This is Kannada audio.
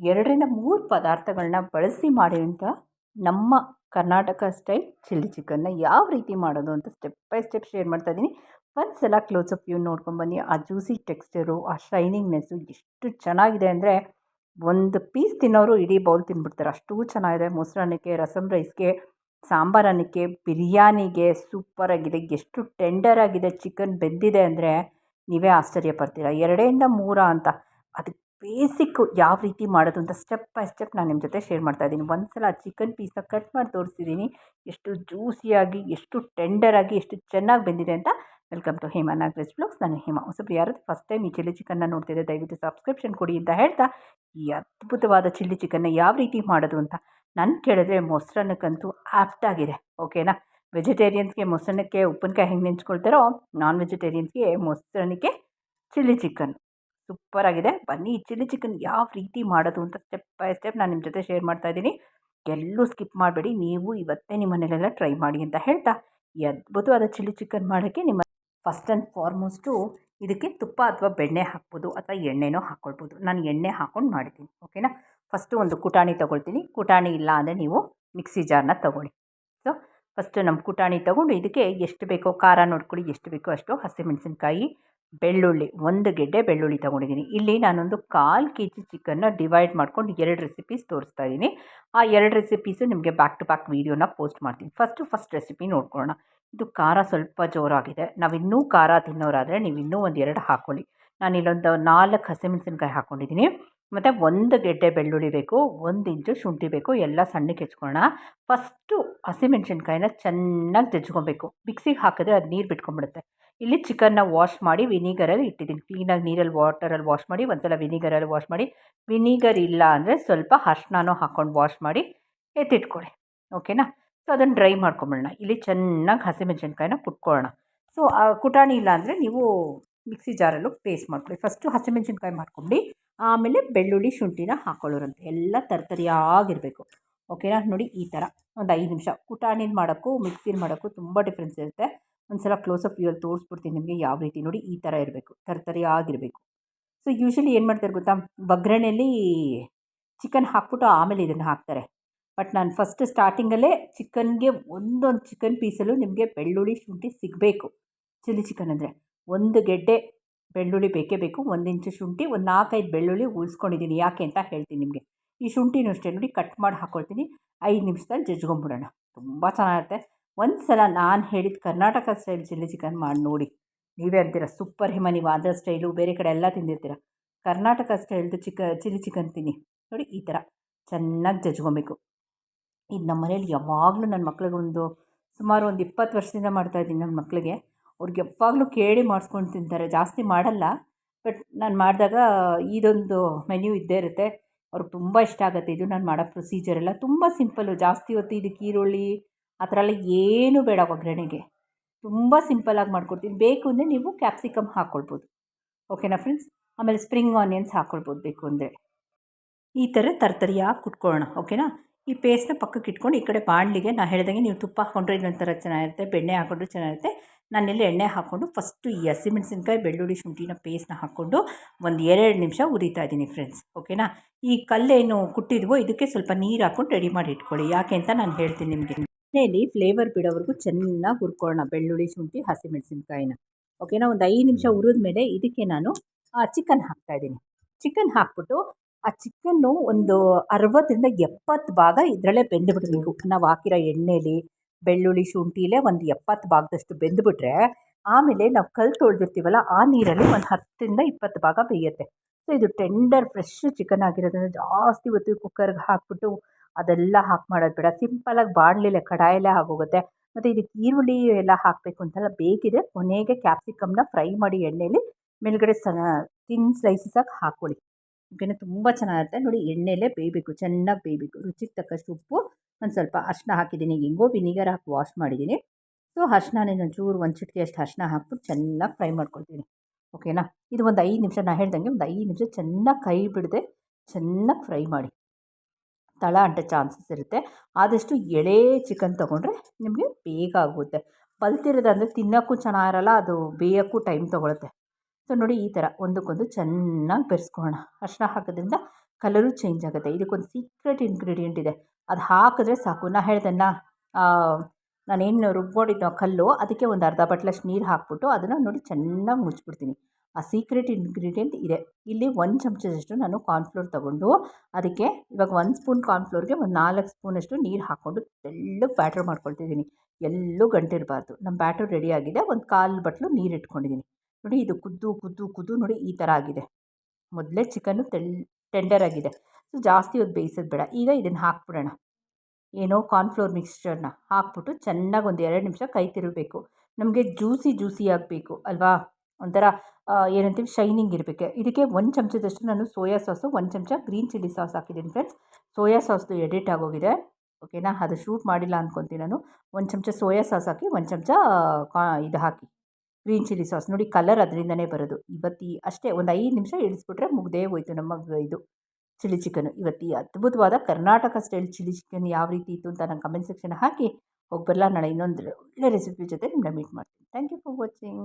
ಎರಡರಿಂದ ಮೂರು ಪದಾರ್ಥಗಳನ್ನ ಬಳಸಿ ಮಾಡಿರೋಂಥ ನಮ್ಮ ಕರ್ನಾಟಕ ಸ್ಟೈಲ್ ಚಿಲ್ಲಿ ಚಿಕನ್ನ ಯಾವ ರೀತಿ ಮಾಡೋದು ಅಂತ ಸ್ಟೆಪ್ ಬೈ ಸ್ಟೆಪ್ ಶೇರ್ ಮಾಡ್ತಾ ಇದ್ದೀನಿ. ಒಂದು ಸಲ ಕ್ಲೋಸಪ್ ವ್ಯೂ ನೋಡ್ಕೊಂಬನ್ನಿ ಆ ಜ್ಯೂಸಿ ಟೆಕ್ಸ್ಚರು ಆ ಶೈನಿಂಗ್ನೆಸ್ಸು ಎಷ್ಟು ಚೆನ್ನಾಗಿದೆ ಅಂದರೆ ಒಂದು ಪೀಸ್ ತಿನ್ನೋರು ಇಡೀ ಬೌಲ್ ತಿಂದ್ಬಿಡ್ತಾರೆ ಅಷ್ಟು ಚೆನ್ನಾಗಿದೆ. ಮೊಸರನ್ನಕ್ಕೆ ರಸಮ್ ರೈಸ್ಗೆ ಸಾಂಬಾರು ಅನ್ನಕ್ಕೆ, ಬಿರಿಯಾನಿಗೆ ಸೂಪರಾಗಿದೆ ಎಷ್ಟು ಟೆಂಡರ್ ಆಗಿದೆ. ಚಿಕನ್ ಬೆಂದಿದೆ ಅಂದರೆ ನೀವೇ ಆಶ್ಚರ್ಯ ಪಡ್ತೀರಾ. ಎರಡರಿಂದ ಮೂರ ಅಂತ. ಅದಕ್ಕೆ ಬೇಸಿಕ್ಕು ಯಾವ ರೀತಿ ಮಾಡೋದು ಅಂತ ಸ್ಟೆಪ್ ಬೈ ಸ್ಟೆಪ್ ನಾನು ನಿಮ್ಮ ಜೊತೆ ಶೇರ್ ಮಾಡ್ತಾ ಇದ್ದೀನಿ. ಒಂದು ಸಲ ಚಿಕನ್ ಪೀಸ್ನ ಕಟ್ ಮಾಡಿ ತೋರಿಸಿದ್ದೀನಿ ಎಷ್ಟು ಜ್ಯೂಸಿಯಾಗಿ ಎಷ್ಟು ಟೆಂಡರ್ ಆಗಿ, ಎಷ್ಟು ಚೆನ್ನಾಗಿ ಬಂದಿದೆ ಅಂತ welcome to Hema Nagaraj blogs ನಾನು ಹೇಮಾ ಹೊಸಬ್ರು ಯಾರು ಫಸ್ಟ್ ಟೈಮ್ ಈ ಚಿಲ್ಲಿ ಚಿಕನ್ನ ನೋಡ್ತಿದ್ದೆ. ದಯವಿಟ್ಟು ಸಬ್ಸ್ಕ್ರಿಪ್ಷನ್ ಕೊಡಿ ಅಂತ ಹೇಳ್ತಾ ಈ ಅದ್ಭುತವಾದ ಚಿಲ್ಲಿ ಚಿಕನ್ನ ಯಾವ ರೀತಿ ಮಾಡೋದು ಅಂತ ನಾನು ಕೇಳಿದ್ರೆ ಮೊಸರನ್ನಕ್ಕಂತೂ ಆಪ್ಟ್ ಆಗಿದೆ. ಓಕೆನಾ ವೆಜಿಟೇರಿಯನ್ಸ್ಗೆ ಮೊಸರನ್ನಕ್ಕೆ ಉಪ್ಪಿನಕಾಯಿ ಹೆಂಗೆ ನೆಂಚ್ಕೊಳ್ತಾರೋ ನಾನ್ ವೆಜಿಟೇರಿಯನ್ಸ್ಗೆ ಮೊಸರನ್ನಕ್ಕೆ ಚಿಲ್ಲಿ ಚಿಕನ್ ಸೂಪರಾಗಿದೆ. ಬನ್ನಿ, ಈ ಚಿಲ್ಲಿ ಚಿಕನ್ ಯಾವ ರೀತಿ ಮಾಡೋದು ಅಂತ ಸ್ಟೆಪ್ ಬೈ ಸ್ಟೆಪ್ ನಾನು ನಿಮ್ಮ ಜೊತೆ ಶೇರ್ ಮಾಡ್ತಾ ಇದ್ದೀನಿ. ಎಲ್ಲೂ ಸ್ಕಿಪ್ ಮಾಡಬೇಡಿ. ನೀವು ಇವತ್ತೇ ನಿಮ್ಮ ಮನೇಲೆಲ್ಲ ಟ್ರೈ ಮಾಡಿ ಅಂತ ಹೇಳ್ತಾ, ಈ ಅದ್ಭುತವಾದ ಚಿಲ್ಲಿ ಚಿಕನ್ ಮಾಡೋಕ್ಕೆ ನಿಮ್ಮ ಫಸ್ಟ್ ಆ್ಯಂಡ್ ಫಾರ್ಮೋಸ್ಟು ಇದಕ್ಕೆ ತುಪ್ಪ ಅಥವಾ ಬೆಣ್ಣೆ ಹಾಕ್ಬೋದು ಅಥವಾ ಎಣ್ಣೆನೋ ಹಾಕ್ಕೊಳ್ಬೋದು ನಾನು ಎಣ್ಣೆ ಹಾಕ್ಕೊಂಡು ಮಾಡ್ತೀನಿ ಓಕೆನಾ? ಫಸ್ಟು ಒಂದು ಕುಟಾಣಿ ತೊಗೊಳ್ತೀನಿ. ಕುಟಾಣಿ ಇಲ್ಲ ಅಂದರೆ ನೀವು ಮಿಕ್ಸಿ ಜಾರ್ನ ತೊಗೊಳ್ಳಿ. ಸೊ ಫಸ್ಟು ನಮ್ಮ ಕುಟಾಣಿ ತೊಗೊಂಡು ಇದಕ್ಕೆ ಎಷ್ಟು ಬೇಕೋ ಖಾರ ನೋಡ್ಕೊಳ್ಳಿ, ಎಷ್ಟು ಬೇಕೋ ಅಷ್ಟು ಹಸಿಮೆಣಸಿನ್ಕಾಯಿ ಬೆಳ್ಳುಳ್ಳಿ, ಒಂದು ಗೆಡ್ಡೆ ಬೆಳ್ಳುಳ್ಳಿ ತಗೊಂಡಿದ್ದೀನಿ. ಇಲ್ಲಿ ನಾನೊಂದು ಕಾಲು ಕೆ ಜಿ ಚಿಕನ್ನ ಡಿವೈಡ್ ಮಾಡ್ಕೊಂಡು ಎರಡು ರೆಸಿಪೀಸ್ ತೋರಿಸ್ತಾ ಇದ್ದೀನಿ. ಆ ಎರಡು ರೆಸಿಪೀಸು ನಿಮಗೆ ಬ್ಯಾಕ್ ಟು ಬ್ಯಾಕ್ ವೀಡಿಯೋನ ಪೋಸ್ಟ್ ಮಾಡ್ತೀನಿ. ಫಸ್ಟು ಫಸ್ಟ್ ರೆಸಿಪಿ ನೋಡ್ಕೊಳ್ಳೋಣ. ಇದು ಖಾರ ಸ್ವಲ್ಪ ಜೋರಾಗಿದೆ. ನಾವಿನ್ನೂ ಖಾರ ತಿನ್ನೋರಾದರೆ ನೀವು ಇನ್ನೂ ಒಂದು ಎರಡು ಹಾಕ್ಕೊಳ್ಳಿ. ನಾನು ಇಲ್ಲೊಂದು ನಾಲ್ಕು ಹಸಿಮೆಣಸಿನ್ಕಾಯಿ ಹಾಕ್ಕೊಂಡಿದ್ದೀನಿ ಮತ್ತು ಒಂದು ಗೆಡ್ಡೆ ಬೆಳ್ಳುಳ್ಳಿ ಬೇಕು, ಒಂದು ಇಂಚು ಶುಂಠಿ ಬೇಕು, ಎಲ್ಲ ಸಣ್ಣಕ್ಕೆ ಹೆಚ್ಕೊಳ್ಳೋಣ. ಫಸ್ಟು ಹಸಿಮೆಣಸಿನ್ಕಾಯಿನ ಚೆನ್ನಾಗಿ ಜಜ್ಕೊಬೇಕು ಮಿಕ್ಸಿಗೆ ಹಾಕಿದ್ರೆ ಅದು ನೀರು ಬಿಟ್ಕೊಂಡ್ಬಿಡುತ್ತೆ. ಇಲ್ಲಿ ಚಿಕನ್ನ ವಾಶ್ ಮಾಡಿ ವಿನಿಗರಲ್ಲಿ ಇಟ್ಟಿದ್ದೀನಿ ಕ್ಲೀನಾಗಿ ನೀರಲ್ಲಿ ವಾಟರಲ್ಲಿ ವಾಶ್ ಮಾಡಿ ಒಂದು ಸಲ ವಿನಿಗರಲ್ಲಿ ವಾಶ್ ಮಾಡಿ. ವಿನಿಗರ್ ಇಲ್ಲ ಅಂದರೆ ಸ್ವಲ್ಪ ಅರ್ಶಿನನೂ ಹಾಕ್ಕೊಂಡು ವಾಶ್ ಮಾಡಿ ಎತ್ತಿಟ್ಕೊಳ್ಳಿ. ಓಕೆನಾ? ಸೊ, ಅದನ್ನು ಡ್ರೈ ಮಾಡ್ಕೊಂಬಿಡೋಣ. ಇಲ್ಲಿ ಚೆನ್ನಾಗಿ ಹಸಿಮೆಣಸಿನ್ಕಾಯಿನ ಕುಟ್ಕೊಳ್ಳೋಣ ಸೊ ಕುಟಾಣಿ ಇಲ್ಲ ಅಂದರೆ ನೀವು ಮಿಕ್ಸಿ ಜಾರಲ್ಲೂ ಪೇಸ್ಟ್ ಮಾಡ್ಕೊಳ್ಳಿ. ಫಸ್ಟು ಹಸಿಮೆಣ್ಸಿನ್ಕಾಯಿ ಮಾಡ್ಕೊಂಡು ಆಮೇಲೆ ಬೆಳ್ಳುಳ್ಳಿ, ಶುಂಠಿನ ಹಾಕೊಳ್ಳೋರಂತೆ. ಎಲ್ಲ ತರ್ತರಿಯಾಗಿರಬೇಕು. ಓಕೆನಾ? ನೋಡಿ ಈ ಥರ. ಒಂದು ಐದು ನಿಮಿಷ. ಕುಟಾಣಿನ ಮಾಡೋಕ್ಕೂ, ಮಿಕ್ಸಿನ ಮಾಡೋಕ್ಕೂ ತುಂಬ ಡಿಫ್ರೆನ್ಸ್ ಇರುತ್ತೆ. ಒಂದು ಸಲ ಕ್ಲೋಸಪ್ ವ್ಯೂಲ್ಲಿ ತೋರಿಸ್ಬಿಡ್ತೀನಿ ನಿಮಗೆ ಯಾವ ರೀತಿ. ನೋಡಿ ಈ ಥರ ಇರಬೇಕು. ತರ್ತರಿಯಾಗಿರಬೇಕು. ಸೊ ಯೂಶ್ವಲಿ ಏನು ಮಾಡ್ತಾರೆ ಗೊತ್ತಾ? ಒಗ್ಗರಣೆಯಲ್ಲಿ ಚಿಕನ್ ಹಾಕ್ಬಿಟ್ಟು ಆಮೇಲೆ ಇದನ್ನು ಹಾಕ್ತಾರೆ. ಬಟ್ ನಾನು ಫಸ್ಟ್ ಸ್ಟಾರ್ಟಿಂಗಲ್ಲೇ ಚಿಕನ್ಗೆ ಒಂದೊಂದು ಚಿಕನ್ ಪೀಸಲ್ಲೂ ನಿಮಗೆ ಬೆಳ್ಳುಳ್ಳಿ, ಶುಂಠಿ ಸಿಗಬೇಕು. ಚಿಲ್ಲಿ ಚಿಕನ್ ಅಂದರೆ. ಒಂದು ಗೆಡ್ಡೆ ಬೆಳ್ಳುಳ್ಳಿ ಬೇಕೇ ಬೇಕು, ಒಂದು ಇಂಚು ಶುಂಠಿ, ಒಂದು ನಾಲ್ಕೈದು ಬೆಳ್ಳುಳ್ಳಿ ಉಳಿಸ್ಕೊಂಡಿದ್ದೀನಿ ಯಾಕೆ ಅಂತ ಹೇಳ್ತೀನಿ ನಿಮಗೆ. ಈ ಶುಂಠಿನೂ ಅಷ್ಟೇ ನೋಡಿ ಕಟ್ ಮಾಡಿ ಹಾಕ್ಕೊಳ್ತೀನಿ ಐದು ನಿಮಿಷದಲ್ಲಿ ಜಜ್ಕೊಂಬಿಡೋಣ ತುಂಬ ಚೆನ್ನಾಗಿರುತ್ತೆ ಒಂದು ಸಲ ನಾನು ಹೇಳಿದ ಕರ್ನಾಟಕ ಸ್ಟೈಲ್ ಚಿಲ್ಲಿ ಚಿಕನ್ ಮಾಡಿ ನೋಡಿ. ನೀವೇ ಅಂತೀರ? ಸೂಪರ್ ಹಿಮ ನೀವು ಆಂಧ್ರ ಸ್ಟೈಲು, ಬೇರೆ ಕಡೆ ಎಲ್ಲ ತಿಂದಿರ್ತೀರ? ಕರ್ನಾಟಕ ಸ್ಟೈಲ್ದು ಚಿಕ, ಚಿಲ್ಲಿ ಚಿಕನ್ ತಿನ್ನಿ. ನೋಡಿ ಈ ಥರ ಚೆನ್ನಾಗಿ ಜಜ್ಕೊಬೇಕು ಇದು ನಮ್ಮ ಮನೇಲಿ ಯಾವಾಗಲೂ ನನ್ನ ಮಕ್ಳಿಗೊಂದು ಸುಮಾರು ಒಂದು ಇಪ್ಪತ್ತು ವರ್ಷದಿಂದ ಮಾಡ್ತಾಯಿದ್ದೀನಿ ನನ್ನ ಮಕ್ಕಳಿಗೆ ಅವ್ರಿಗೆ ಯಾವಾಗಲೂ ಕೇಳಿ ಮಾಡಿಸ್ಕೊಂಡು ತಿಂತಾರೆ, ಜಾಸ್ತಿ ಮಾಡಲ್ಲ. ಬಟ್ ನಾನು ಮಾಡಿದಾಗ ಇದೊಂದು ಮೆನ್ಯೂ ಇದ್ದೇ ಇರುತ್ತೆ. ಅವ್ರಿಗೆ ತುಂಬ ಇಷ್ಟ ಆಗುತ್ತೆ. ಇದು ನಾನು ಮಾಡೋ ಪ್ರೊಸೀಜರ್ ಎಲ್ಲ ತುಂಬ ಸಿಂಪಲ್ಲು. ಜಾಸ್ತಿ ಹೊತ್ತು ಇದಕ್ಕೆ ಈರುಳ್ಳಿ, ಆ ಥರ ಎಲ್ಲ ಏನೂ ಬೇಡ ಒಗ್ಗರಣೆಗೆ. ತುಂಬ ಸಿಂಪಲ್ಲಾಗಿ ಮಾಡ್ಕೊಡ್ತೀನಿ. ಬೇಕು ಅಂದರೆ ನೀವು ಕ್ಯಾಪ್ಸಿಕಮ್ ಹಾಕ್ಕೊಳ್ಬೋದು ಓಕೆನಾ ಫ್ರೆಂಡ್ಸ್? ಆಮೇಲೆ ಸ್ಪ್ರಿಂಗ್ ಆನಿಯನ್ಸ್ ಹಾಕ್ಕೊಳ್ಬೋದು ಬೇಕು ಅಂದರೆ. ಈ ಥರ ತರ್ತರಿಯಾಗಿ ಕುಟ್ಕೊಳ್ಳೋಣ. ಓಕೆನಾ? ಈ ಪೇಸ್ಟ್ನ ಪಕ್ಕಕ್ಕೆ ಇಟ್ಕೊಂಡು ಈ ಕಡೆ ಬಾಣಲಿಗೆ ನಾನು ಹೇಳಿದಂಗೆ ನೀವು ತುಪ್ಪ ಹಾಕ್ಕೊಂಡ್ರೆ ಇನ್ನೊಂಥರ ಚೆನ್ನಾಗಿರುತ್ತೆ, ಬೆಣ್ಣೆ ಹಾಕ್ಕೊಂಡ್ರೆ ಚೆನ್ನಾಗಿರುತ್ತೆ. ನಾನಿಲ್ಲಿ ಎಣ್ಣೆ ಹಾಕ್ಕೊಂಡು ಫಸ್ಟು ಈ ಹಸಿಮೆಣಸಿನ್ಕಾಯಿ ಬೆಳ್ಳುಳ್ಳಿ ಶುಂಠಿನ ಪೇಸ್ಟ್ನ ಹಾಕ್ಕೊಂಡು ಒಂದು ಎರಡು ನಿಮಿಷ ಉರಿತಾ ಇದ್ದೀನಿ ಫ್ರೆಂಡ್ಸ್ ಓಕೆನಾ ಈ ಕಲ್ಲೇನು ಕುಟ್ಟಿದ್ವೋ ಇದಕ್ಕೆ ಸ್ವಲ್ಪ ನೀರು ಹಾಕ್ಕೊಂಡು ರೆಡಿ ಮಾಡಿ ಇಟ್ಕೊಳ್ಳಿ. ಯಾಕೆ ಅಂತ ನಾನು ಹೇಳ್ತೀನಿ ನಿಮಗೆ. ಎಣ್ಣೆಯಲ್ಲಿ ಫ್ಲೇವರ್ ಬಿಡೋವರೆಗೂ ಚೆನ್ನಾಗಿ ಹುರ್ಕೊಳ್ಳೋಣ, ಬೆಳ್ಳುಳ್ಳಿ ಶುಂಠಿ ಹಸಿಮೆಣಸಿನ್ಕಾಯಿನ ಓಕೆನಾ ಒಂದು ಐದು ನಿಮಿಷ ಹುರಿದ ಮೇಲೆ ಇದಕ್ಕೆ ನಾನು ಚಿಕನ್ ಹಾಕ್ತಾಯಿದ್ದೀನಿ ಚಿಕನ್ ಹಾಕ್ಬಿಟ್ಟು ಆ ಚಿಕನ್ನು ಒಂದು ಅರವತ್ತರಿಂದ ಎಪ್ಪತ್ತು ಭಾಗ ಇದರಲ್ಲೇ ಬೆಂದುಬಿಡಬೇಕು ನಾವು. ಹಾಕಿರೋ ಎಣ್ಣೆಲಿ, ಬೆಳ್ಳುಳ್ಳಿ, ಶುಂಠಿಲೇ ಒಂದು ಎಪ್ಪತ್ತು ಭಾಗದಷ್ಟು ಬೆಂದುಬಿಟ್ರೆ, ಆಮೇಲೆ ನಾವು ಕಲ್ಲು ತೊಳೆದಿರ್ತೀವಲ್ಲ ಆ ನೀರಲ್ಲಿ ಒಂದು ಹತ್ತರಿಂದ ಇಪ್ಪತ್ತು ಭಾಗ ಬೇಯುತ್ತೆ. ಸೊ ಇದು ಟೆಂಡರ್ ಫ್ರೆಶ್ ಚಿಕನ್ ಆಗಿರೋದ್ರಿಂದ ಜಾಸ್ತಿ ಹೊತ್ತು ಕುಕ್ಕರ್ಗೆ ಹಾಕ್ಬಿಟ್ಟು ಅದೆಲ್ಲ ಹಾಕಿ ಮಾಡೋದು ಬೇಡ. ಸಿಂಪಲಾಗಿ ಬಾಣಲಿಲ್ಲ ಕಡಾಯಲ್ಲೇ ಆಗೋಗುತ್ತೆ. ಮತ್ತು ಇದಕ್ಕೆ ಈರುಳ್ಳಿ ಎಲ್ಲ ಹಾಕಬೇಕು ಅಂತೆಲ್ಲ ಬೇಕಿದೆ ಕೊನೆಗೆ ಕ್ಯಾಪ್ಸಿಕಮ್ನ ಫ್ರೈ ಮಾಡಿ ಎಣ್ಣೆಲಿ, ಮೇಲುಗಡೆ ಸ ತಿನ್ ಸ್ಲೈಸಸಾಗಿ ಹಾಕ್ಕೊಳ್ಳಿ ಓಕೆನಾ ತುಂಬ ಚೆನ್ನಾಗಿರುತ್ತೆ. ನೋಡಿ ಎಣ್ಣೆಲೇ ಬೇಯಬೇಕು, ಚೆನ್ನಾಗಿ ಬೇಯಬೇಕು. ರುಚಿಗೆ ತಕ್ಕಷ್ಟು ಉಪ್ಪು, ಒಂದು ಸ್ವಲ್ಪ ಅರ್ಶಿನ ಹಾಕಿದ್ದೀನಿ. ಹೆಂಗೋ ವಿನಿಗರ್ ಹಾಕಿ ವಾಶ್ ಮಾಡಿದ್ದೀನಿ. ಸೊ ಅರ್ಶಿನ ಒಂಚೂರು ಒಂದು ಚಿಟಿಕೆ ಅಷ್ಟು ಅರ್ಶಿನ ಹಾಕ್ಬಿಟ್ಟು ಚೆನ್ನಾಗಿ ಫ್ರೈ ಮಾಡ್ಕೊಳ್ತೀನಿ. ಓಕೆನಾ? ಇದು ಒಂದು ಐದು ನಿಮಿಷ ನಾನು ಹೇಳ್ದಂಗೆ ಒಂದು ಐದು ನಿಮಿಷ ಚೆನ್ನಾಗಿ ಕೈ ಬಿಡದೆ, ಚೆನ್ನಾಗಿ ಫ್ರೈ ಮಾಡಿ. ತಳ ಅಂಟೋ ಚಾನ್ಸಸ್ ಇರುತ್ತೆ. ಆದಷ್ಟು ಎಳೆ ಚಿಕನ್ ತೊಗೊಂಡ್ರೆ ನಿಮಗೆ ಬೇಗ ಆಗುತ್ತೆ. ಬಲ್ತಿರೋದಂದರೆ ತಿನ್ನೋಕ್ಕೂ ಚೆನ್ನಾಗಿರಲ್ಲ, ಅದು ಬೇಯೋಕ್ಕೂ ಟೈಮ್ ತೊಗೊಳುತ್ತೆ. ಸೊ ನೋಡಿ ಈ ಥರ ಒಂದಕ್ಕೊಂದು ಚೆನ್ನಾಗಿ ಬೆರೆಸ್ಕೊಳ್ಳೋಣ ಅರ್ಶಿನ ಹಾಕೋದ್ರಿಂದ ಕಲರು ಚೇಂಜ್ ಆಗುತ್ತೆ. ಇದಕ್ಕೊಂದು ಸೀಕ್ರೆಟ್ ಇಂಗ್ರೀಡಿಯೆಂಟ್ ಇದೆ. ಅದು ಹಾಕಿದ್ರೆ ಸಾಕು. ನಾ ಹೇಳ್ದನ್ನ ನಾನೇನು ರುಬ್ಬೋಡಿದ್ದೋ ಕಲ್ಲು, ಅದಕ್ಕೆ ಒಂದು ಅರ್ಧ ಬಟ್ಲಷ್ಟು ನೀರು ಹಾಕ್ಬಿಟ್ಟು ಅದನ್ನು ನೋಡಿ ಚೆನ್ನಾಗಿ ಮುಚ್ಚಿಬಿಡ್ತೀನಿ ಆ ಸೀಕ್ರೆಟ್ ಇಂಗ್ರೀಡಿಯೆಂಟ್ ಇದೆ. ಇಲ್ಲಿ ಒಂದು ಚಮಚದಷ್ಟು ನಾನು ಕಾರ್ನ್ಫ್ಲೋರ್ ತೊಗೊಂಡು ಅದಕ್ಕೆ ಇವಾಗ ಒಂದು ಸ್ಪೂನ್ ಕಾರ್ನ್ಫ್ಲೋರ್ಗೆ ಒಂದು ನಾಲ್ಕು ಸ್ಪೂನಷ್ಟು ನೀರು ಹಾಕ್ಕೊಂಡು ತೆಳ್ಳಗೆ ಬ್ಯಾಟ್ರ್ ಮಾಡ್ಕೊಳ್ತಿದ್ದೀನಿ. ಎಲ್ಲೂ ಗಂಟಿರಬಾರ್ದು. ನಮ್ಮ ಬ್ಯಾಟ್ರ್ ರೆಡಿಯಾಗಿದೆ ಒಂದು ಕಾಲು ಬಟ್ಲು ನೀರು ಇಟ್ಕೊಂಡಿದ್ದೀನಿ ನೋಡಿ ಇದು ಕುದ್ದು ಕುದ್ದು ಕುದ್ದು ನೋಡಿ ಈ ಥರ ಆಗಿದೆ. ಮೊದಲೇ ಚಿಕನ್ನು ತೆಳ್ ಟೆಂಡರ್ ಆಗಿದೆ. ಸೊ ಜಾಸ್ತಿ ಹೊತ್ತು ಬೇಯಿಸೋದು ಬೇಡ. ಈಗ ಇದನ್ನು ಹಾಕ್ಬಿಡೋಣ. ಏನೋ ಕಾರ್ನ್ಫ್ಲೋರ್ ಮಿಕ್ಸ್ಚರ್ನ ಹಾಕ್ಬಿಟ್ಟು ಚೆನ್ನಾಗಿ ಒಂದು ಎರಡು ನಿಮಿಷ ಕೈ ತಿರುಗಬೇಕು. ನಮಗೆ ಜ್ಯೂಸಿ ಜ್ಯೂಸಿ ಆಗಬೇಕು, ಅಲ್ವಾ? ಒಂಥರ ಏನಂತೀವಿ ಶೈನಿಂಗ್ ಇರಬೇಕು. ಇದಕ್ಕೆ ಒಂದು ಚಮಚದಷ್ಟು ನಾನು ಸೋಯಾ ಸಾಸು, ಒಂದು ಚಮಚ ಗ್ರೀನ್ ಚಿಲ್ಲಿ ಸಾಸ್ ಹಾಕಿದ್ದೀನಿ ಫ್ರೆಂಡ್ಸ್ ಸೋಯಾ ಸಾಸ್ದು ಎಡಿಟ್ ಆಗೋಗಿದೆ. ಓಕೆನಾ ಅದು ಶೂಟ್ ಮಾಡಿಲ್ಲ ಅಂದ್ಕೊತೀನಿ ನಾನು. ಒಂದು ಚಮಚ ಸೋಯಾ ಸಾಸ್ ಹಾಕಿ, ಒಂದು ಚಮಚ ಕಾ, ಇದು ಹಾಕಿ. ಗ್ರೀನ್ ಚಿಲ್ಲಿ ಸಾಸ್ ನೋಡಿ ಕಲರ್ ಅದರಿಂದನೇ ಬರೋದು. ಇವತ್ತು ಅಷ್ಟೇ, ಒಂದು ಐದು ನಿಮಿಷ ಇಳಿಸ್ಬಿಟ್ರೆ ಮುಗ್ದೇ ಹೋಯಿತು ನಮ್ಮ ಇದು ಚಿಲ್ಲಿ ಚಿಕನು ಇವತ್ತು ಅದ್ಭುತವಾದ ಕರ್ನಾಟಕ ಸ್ಟೈಲ್ ಚಿಲ್ಲಿ ಚಿಕನ್ ಯಾವ ರೀತಿ ಇತ್ತು ಅಂತ ನಾನು ಕಮೆಂಟ್ ಸೆಕ್ಷನ್ ಹಾಕಿ ಹೋಗಿ ಬರಲ್ಲ ನಾಳೆ ಇನ್ನೊಂದು ಒಳ್ಳೆ ರೆಸಿಪಿ ಜೊತೆ ನಿಮ್ಮನ್ನ ಮೀಟ್ ಮಾಡ್ತೀನಿ. Thank you for watching